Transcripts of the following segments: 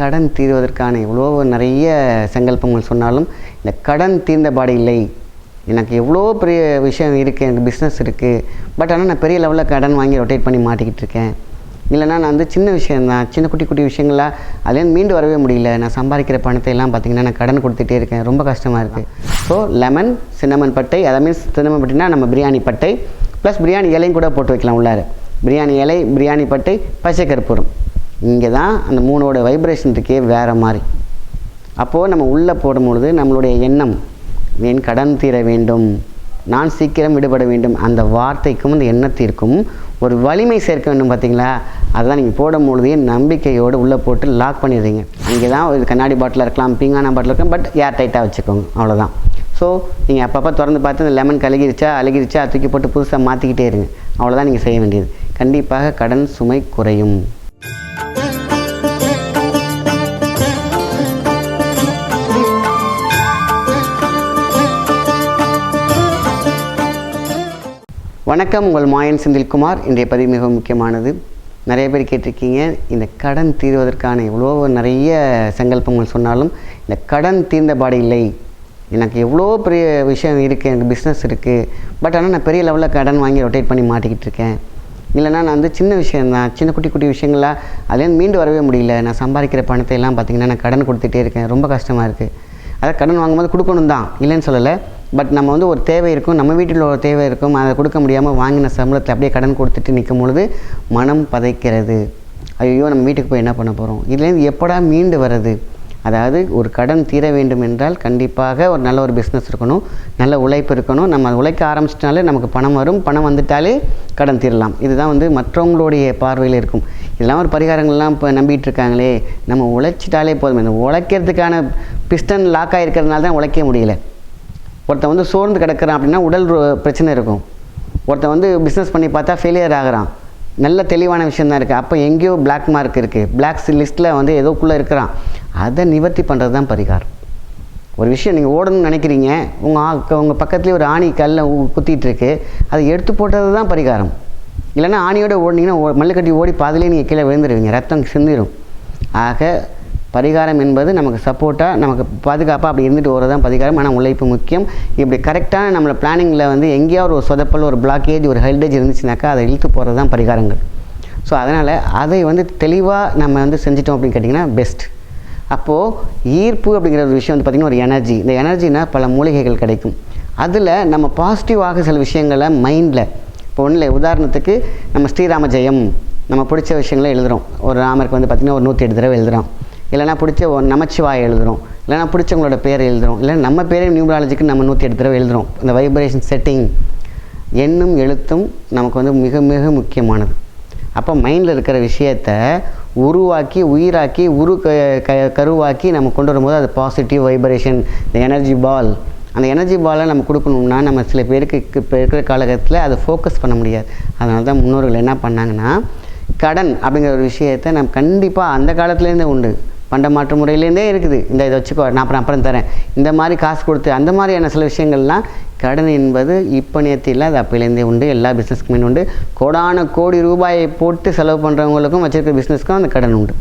கடன் தீர்வதற்கான எவ்வளோ நிறைய சங்கல்பங்கள் சொன்னாலும் இந்த கடன் தீர்ந்த பாடு இல்லை. எனக்கு எவ்வளோ பெரிய விஷயம் இருக்குது எனக்கு பிஸ்னஸ் இருக்குது பட் ஆனால் நான் பெரிய லெவலில் கடன் வாங்கி ரொட்டேட் பண்ணி மாட்டிக்கிட்டு இருக்கேன். இல்லைனா நான் வந்து சின்ன விஷயந்தான் சின்ன குட்டி குட்டி விஷயங்களாக அதுலேருந்து மீண்டு வரவே முடியல. நான் சம்பாதிக்கிற பணத்தை எல்லாம் பார்த்திங்கன்னா நான் கடன் கொடுத்துட்டே இருக்கேன். ரொம்ப கஷ்டமாக இருக்குது ஸோ லெமன் சின்னமன் பட்டை அதை மீன்ஸ் சின்னமன் பட்டினா நம்ம பிரியாணி பட்டை. ப்ளஸ் பிரியாணி இலையும் கூட போட்டு வைக்கலாம் உள்ளார. பிரியாணி இலை பிரியாணி பட்டை பச்சை கற்பூரம் இங்கே தான் அந்த மூணோட வைப்ரேஷன் இருக்கே வேறு மாதிரி. அப்போது நம்ம உள்ளே போடும்பொழுது நம்மளுடைய எண்ணம் என் கடன் தீர வேண்டும் நான் சீக்கிரம் விடுபட வேண்டும் அந்த வார்த்தைக்கும் அந்த எண்ணத்திற்கும் ஒரு வலிமை சேர்க்க வேண்டும் பார்த்தீங்களா? அதெல்லாம் நீங்கள் போடும் பொழுதே நம்பிக்கையோடு உள்ளே போட்டு லாக் பண்ணிடுறீங்க. இங்கே தான் ஒரு கண்ணாடி பாட்டில் இருக்கலாம் பீங்கான பாட்டில் இருக்கலாம் பட் ஏர் டைட்டாக வச்சுக்கோங்க அவ்வளோதான் ஸோ நீங்கள் அப்பப்போ திறந்து பார்த்து அந்த லெமன் கலகிருச்சா அழுகிருச்சா தூக்கி போட்டு புதுசாக மாற்றிக்கிட்டே இருங்க. அவ்வளோதான் நீங்கள் செய்ய வேண்டியது. கண்டிப்பாக கடன் சுமை குறையும். வணக்கம் உங்கள் மாயன் செந்தில்குமார். இன்றைய பதிவு மிகவும் முக்கியமானது. நிறைய பேர் கேட்டிருக்கீங்க இந்த கடன் தீர்வதற்கான எவ்வளோ நிறைய சங்கல்பங்கள் சொன்னாலும் இந்த கடன் தீர்ந்த பாடு இல்லை. எனக்கு எவ்வளோ பெரிய விஷயம் இருக்குது எனக்கு பிஸ்னஸ் இருக்குது பட் ஆனால் நான் பெரிய லெவலில் கடன் வாங்கி ரொட்டேட் பண்ணி மாட்டிக்கிட்டு இருக்கேன். இல்லைனா நான் வந்து சின்ன விஷயந்தான் சின்ன குட்டி குட்டி விஷயங்களாக அதுலேருந்து மீண்டு வரவே முடியல. நான் சம்பாதிக்கிற பணத்தை எல்லாம் பார்த்திங்கன்னா நான் கடன் கொடுத்துட்டே இருக்கேன். ரொம்ப கஷ்டமாக இருக்குது அதான் கடன் வாங்கும்போது கொடுக்கணும் தான். இல்லைன்னு சொல்லலை. பட் நம்ம வந்து ஒரு தேவை இருக்கும் நம்ம வீட்டில் ஒரு தேவை இருக்கும் அதை கொடுக்க முடியாமல் வாங்கின சம்பளத்தை அப்படியே கடன் கொடுத்துட்டு நிற்கும் பொழுது மனம் பதைக்கிறது. ஐயோ நம்ம வீட்டுக்கு போய் என்ன பண்ண போகிறோம் இதுலேருந்து எப்படா மீண்டு வர்றது? அதாவது ஒரு கடன் தீர வேண்டும் என்றால் கண்டிப்பாக ஒரு நல்ல ஒரு பிஸ்னஸ் இருக்கணும் நல்ல உழைப்பு இருக்கணும். நம்ம உழைக்க ஆரம்பிச்சிட்டாலே நமக்கு பணம் வரும். பணம் வந்துட்டாலே கடன் தீரலாம். இதுதான் வந்து மற்றவங்களுடைய பார்வையில் இருக்கும். இதெல்லாம் ஒரு பரிகாரங்கள்லாம் இப்போ நம்பிட்டு இருக்காங்களே. நம்ம உழைச்சிட்டாலே போதும். இந்த உழைக்கிறதுக்கான பிஸ்டன் லாக் ஆகிருக்கிறதுனால தான் உழைக்க முடியல. ஒருத்தன் வந்து சோர்ந்து கிடக்கிறான் அப்படின்னா உடல் பிரச்சனை இருக்கும். ஒருத்தன் வந்து பிஸ்னஸ் பண்ணி பார்த்தா ஃபெயிலியர் ஆகுறான். நல்ல தெளிவான விஷயம் தான் இருக்குது அப்போ எங்கேயோ பிளாக் மார்க் இருக்குது பிளாக் லிஸ்ட்டில் வந்து ஏதோக்குள்ளே இருக்கிறான். அதை நிவர்த்தி பண்ணுறது தான் பரிகாரம். ஒரு விஷயம் நீங்கள் ஓடணும்னு நினைக்கிறீங்க. உங்கள் உங்கள் பக்கத்துலேயே ஒரு ஆணி கல்ல குத்திட்டுருக்கு அதை எடுத்து போட்டது தான் பரிகாரம். இல்லைன்னா ஆணியோடு ஓடினீங்கன்னா ஓ- மல்லுக்கட்டி ஓடி பாதிலே நீங்கள் கீழே விழுந்துருவீங்க. ரத்தம் சிந்திரும். ஆக பரிகாரம் என்பது நமக்கு சப்போர்ட்டாக நமக்கு பாதுகாப்பாக அப்படி இருந்துட்டு வரது தான் பரிகாரம். ஆனால் உழைப்பு முக்கியம். இப்படி கரெக்டான நம்மளை பிளானிங்கில் வந்து எங்கேயாவது ஒரு சொதப்பல் ஒரு பிளாக்கேஜ் ஒரு ஹெல்டேஜ் இருந்துச்சுனாக்கா அதை இழுத்து போகிறது தான் பரிகாரங்கள். ஸோ அதனால் அதை வந்து தெளிவாக நம்ம வந்து செஞ்சிட்டோம் அப்படின்னு கேட்டிங்கன்னா பெஸ்ட் அப்போது ஈர்ப்பு அப்படிங்கிற ஒரு விஷயம் வந்து பார்த்திங்கன்னா ஒரு எனர்ஜி இந்த எனர்ஜினால் பல மூலிகைகள் கிடைக்கும். அதில் நம்ம பாசிட்டிவாக சில விஷயங்களை மைண்டில் இப்போ ஒன்றும் இல்லை உதாரணத்துக்கு நம்ம ஸ்ரீராம ஜெயம் நம்ம பிடிச்ச விஷயங்களை எழுதுகிறோம் ஒரு ராமருக்கு வந்து பார்த்திங்கன்னா ஒரு நூற்றி எட்டு தடவை எழுதுகிறோம் இல்லைனா பிடிச்ச ஒரு நமச்சிவாய் எழுதுகிறோம் இல்லைனா பிடிச்சவங்களோட பேர் எழுதுகிறோம் இல்லை நம்ம பேரே நியூமராலஜிக்கு நம்ம நூற்றி எட்டு தடவை எழுதுகிறோம் இந்த வைப்ரேஷன் செட்டிங் எண்ணும் எழுத்தும் நமக்கு வந்து மிக மிக முக்கியமானது. அப்போ மைண்டில் இருக்கிற விஷயத்த உருவாக்கி உயிராக்கி உரு க க கருவாக்கி நம்ம கொண்டு வரும்போது அது பாசிட்டிவ் வைப்ரேஷன் இந்த எனர்ஜி பால் அந்த எனர்ஜி பாலை நம்ம கொடுக்கணும்னா நம்ம சில பேருக்கு இப்போ இருக்கிற காலகட்டத்தில் அதை ஃபோக்கஸ் பண்ண முடியாது. அதனால தான் முன்னோர்கள் என்ன பண்ணாங்கன்னா கடன் அப்படிங்கிற ஒரு விஷயத்தை நம்ம கண்டிப்பாக அந்த காலத்துலேருந்தே உண்டு. பண்ட மாற்று முறையிலேருந்தே இருக்குது. இந்த இதை வச்சுக்கோ நான் அப்புறம் அப்புறம் தரேன். இந்த மாதிரி காசு கொடுத்து அந்த மாதிரியான சில விஷயங்கள்லாம் கடன் என்பது இப்போ நேற்று இல்லை அது அப்போலேருந்தே உண்டு. எல்லா பிஸ்னஸ்க்குமே உண்டு. கோடான கோடி ரூபாயை போட்டு செலவு பண்ணுறவங்களுக்கும் வச்சுருக்க பிஸ்னஸ்க்கும் அந்த கடன் உண்டு.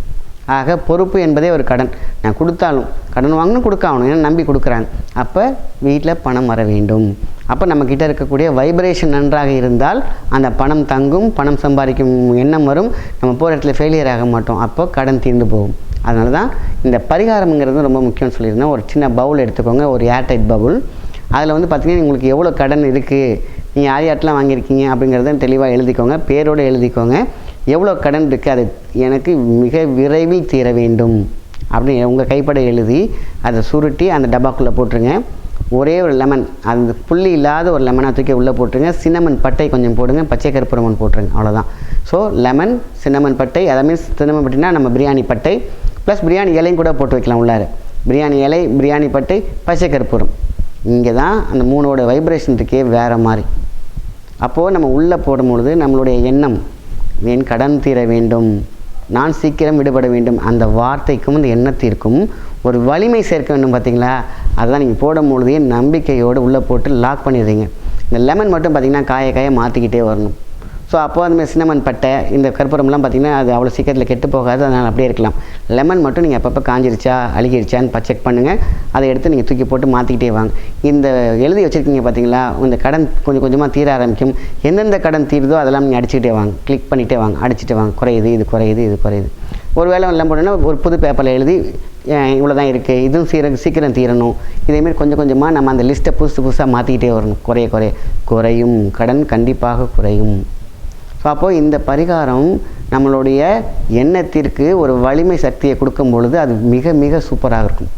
ஆக பொறுப்பு என்பதே ஒரு கடன். நான் கொடுத்தாலும் கடன் வாங்கணும் கொடுக்க ஆகணும் ஏன்னா நம்பி கொடுக்குறாங்க. அப்போ வீட்டில் பணம் வர வேண்டும். அப்போ நம்மக்கிட்ட இருக்கக்கூடிய வைப்ரேஷன் நன்றாக இருந்தால் அந்த பணம் தங்கும் பணம் சம்பாதிக்கும் எண்ணம் வரும். நம்ம போகிற இடத்துல ஃபெயிலியர் ஆக மாட்டோம். அப்போ கடன் தீர்ந்து போகும். அதனால தான் இந்த பரிகாரம்ங்கிறது ரொம்ப முக்கியம்னு சொல்லியிருந்தேன். ஒரு சின்ன பவுல் எடுத்துக்கோங்க ஒரு ஏர்டைட் பவுல் அதில் வந்து பார்த்திங்கன்னா உங்களுக்கு எவ்வளோ கடன் இருக்குது நீங்கள் யார் யார்ட்டெலாம் வாங்கியிருக்கீங்க அப்படிங்கிறத தெளிவாக எழுதிக்கோங்க பேரோடு எழுதிக்கோங்க. எவ்வளோ கடன் இருக்குது அது எனக்கு மிக விரைவில் தீர வேண்டும். அப்படின்னு உங்கள் கைப்பட எழுதி அதை சுருட்டி அந்த டப்பாக்குள்ளே போட்டுருங்க. ஒரே ஒரு லெமன் அந்த புள்ளி இல்லாத ஒரு லெமனாக தூக்கி உள்ளே போட்டுருங்க. சின்னமன் பட்டை கொஞ்சம் போடுங்க பச்சை கருப்புரமன் போட்டுருங்க அவ்வளோதான் ஸோ லெமன் சின்னமன் பட்டை அதை மீன்ஸ் சின்னமன் பட்டினா நம்ம பிரியாணி பட்டை. ப்ளஸ் பிரியாணி இலையும் கூட போட்டு வைக்கலாம் உள்ளார. பிரியாணி இலை பிரியாணி பட்டை பச்சை கற்பூரம். இங்கே தான் அந்த மூணோட வைப்ரேஷன் இருக்கே வேறு மாதிரி. அப்போது நம்ம உள்ளே போடும்பொழுது நம்மளுடைய எண்ணம் என் கடன் தீர வேண்டும்? நான் சீக்கிரம் விடுபட வேண்டும். அந்த வார்த்தைக்கும் அந்த எண்ணத்திற்கும் ஒரு வலிமை சேர்க்க வேண்டும் பார்த்தீங்களா? அதுதான் நீங்கள் போடும்பொழுதே நம்பிக்கையோடு உள்ளே போட்டு லாக் பண்ணிடுறீங்க. இந்த லெமன் மட்டும் பார்த்தீங்கன்னா காய காய மாற்றிக்கிட்டே வரணும். ஸோ அப்போ அந்த மாதிரி சின்னமன் பட்டை இந்த கற்பூரம்லாம் பார்த்திங்கன்னா அது அவ்வளோ சீக்கிரத்தில் கெட்டு போகாது அதனால் அப்படியே இருக்கலாம். லெமன் மட்டும் நீங்கள் அப்பப்போ காஞ்சிருச்சா அழுகிருச்சான்னு செக் பண்ணுங்கள் அதை எடுத்து நீங்கள் தூக்கி போட்டு மாற்றிக்கிட்டே வாங்க. இந்த எழுதி வச்சுருக்கீங்க பார்த்தீங்களா இந்த கடன் கொஞ்சம் கொஞ்சமாக தீர ஆரம்பிக்கும். எந்தெந்த கடன் தீருதோ அதெல்லாம் நீங்கள் அடிச்சுக்கிட்டே வாங்க. கிளிக் பண்ணிகிட்டே வாங்க. அடிச்சுட்டு வாங்க. குறையுது இது குறையுது இது குறையுது. ஒரு வேளை எல்லாம் போட்டோன்னா ஒரு புது பேப்பரில் எழுதி இவ்வளோ தான் இருக்குது இதுவும் சீர சீக்கிரம் தீரணும். இதேமாரி கொஞ்சம் கொஞ்சமாக நம்ம அந்த லிஸ்ட்டை புதுசு புதுசாக மாற்றிக்கிட்டே வரணும். குறைய குறைய. குறையும். கடன் கண்டிப்பாக குறையும். ஸோ அப்போது இந்த பரிகாரம் நம்மளுடைய எண்ணத்திற்கு ஒரு வலிமை சக்தியை கொடுக்கும் பொழுது அது மிக மிக சூப்பராக இருக்கும்.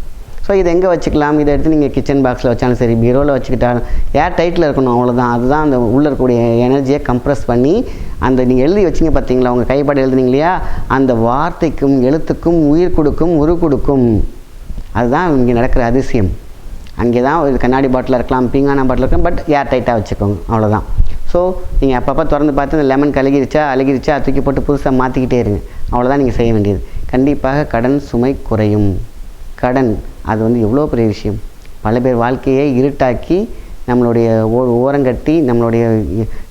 ஸோ இதை எங்கே வச்சுக்கலாம்? இதை எடுத்து நீங்கள் கிச்சன் பாக்ஸில் வச்சாலும் சரி பீரோவில் வச்சுக்கிட்டாலும் ஏர் டைட்டில் இருக்கணும் அவ்வளோதான் அதுதான் அந்த உள்ளே இருக்கக்கூடிய எனர்ஜியை கம்ப்ரஸ் பண்ணி அந்த நீங்கள் எழுதி வச்சிங்க பார்த்தீங்களா உங்கள் கைப்பாடு எழுதுனீங்க இல்லையா? அந்த வார்த்தைக்கும் எழுத்துக்கும் உயிர் கொடுக்கும் உரு கொடுக்கும். அதுதான் இங்கே நடக்கிற அதிசயம். அங்கே தான் ஒரு கண்ணாடி பாட்டில் இருக்கலாம் பீங்கான பாட்டில் இருக்கலாம் பட் ஏர் டைட்டாக வச்சுக்கோங்க. அவ்வளோதான் ஸோ நீங்கள் அப்பப்போ திறந்து பார்த்து அந்த லெமன் கலகிருச்சா அழுகிருச்சா தூக்கி போட்டு புதுசாக மாற்றிக்கிட்டே இருங்க. அவ்வளோதான் நீங்கள் செய்ய வேண்டியது. கண்டிப்பாக கடன் சுமை குறையும். கடன் அது வந்து எவ்வளோ பெரிய விஷயம். பல பேர் வாழ்க்கையை இருட்டாக்கி நம்மளுடைய ஓ ஓரங்கட்டி நம்மளுடைய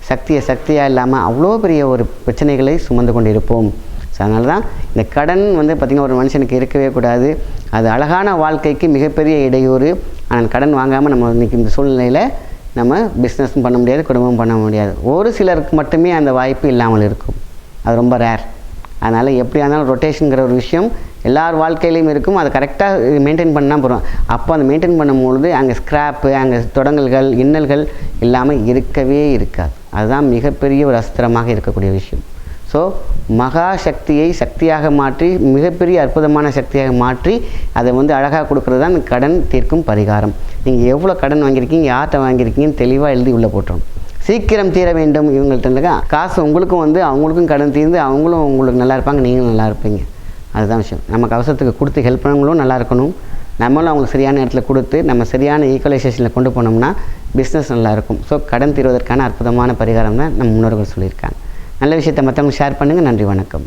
சக்தியை சக்தியாக இல்லாமல் அவ்வளோ பெரிய ஒரு பிரச்சனைகளை சுமந்து கொண்டு இருப்போம் ஸோ அதனால தான் இந்த கடன் வந்து பார்த்திங்கன்னா ஒரு மனுஷனுக்கு இருக்கவே கூடாது. அது அழகான வாழ்க்கைக்கு மிகப்பெரிய இடையூறு. ஆனால் கடன் வாங்காமல் நம்ம இன்றைக்கி இந்த சூழ்நிலையில் நம்ம பிஸ்னஸும் பண்ண முடியாது குடும்பம் பண்ண முடியாது. ஒரு சிலருக்கு மட்டுமே அந்த வாய்ப்பு இல்லாமல் இருக்கும். அது ரொம்ப ரேர் அதனால் எப்படியா இருந்தாலும் ரொட்டேஷனுங்கிற ஒரு விஷயம் எல்லார் வாழ்க்கையிலையும் இருக்கும். அதை கரெக்டாக மெயின்டைன் பண்ணால் போகிறோம் அப்போ அதை மெயின்டைன் பண்ணும்பொழுது அங்கே ஸ்க்ராப்பு அங்கே தொடங்கல்கள் இன்னல்கள் இல்லாமல் இருக்கவே இருக்காது. அதுதான் மிகப்பெரிய ஒரு அஸ்திரமாக இருக்கக்கூடிய விஷயம். ஸோ மகா சக்தியை சக்தியாக மாற்றி மிகப்பெரிய அற்புதமான சக்தியாக மாற்றி அதை வந்து அழகாக கொடுக்குறது தான் கடன் தீர்க்கும் பரிகாரம். நீங்கள் எவ்வளோ கடன் வாங்கியிருக்கீங்க யார்கிட்ட வாங்கியிருக்கீங்கன்னு தெளிவாக எழுதி உள்ளே போட்டுரும். சீக்கிரம் தீர வேண்டும் இவங்கள்ட்ட காசு உங்களுக்கும் வந்து அவங்களுக்கும் கடன் தீர்ந்து அவங்களும் உங்களுக்கு நல்லா இருப்பாங்க நீங்களும் நல்லா இருப்பீங்க. அதுதான் விஷயம். நமக்கு அவசரத்துக்கு கொடுத்து ஹெல்ப் பண்ணவங்களும் நல்லா இருக்கணும். நம்மளும் அவங்களுக்கு சரியான இடத்துல கொடுத்து நம்ம சரியான ஈக்குவலைசேஷனில் கொண்டு போனோம்னா பிஸ்னஸ் நல்லாயிருக்கும் ஸோ கடன் தீர்வதற்கான அற்புதமான பரிகாரம் தான் நம்ம முன்னோர்கள் சொல்லியிருக்காங்க. நல்ல விஷயத்தை மற்றவங்களுக்கு ஷேர் பண்ணுங்கள் நன்றி வணக்கம்.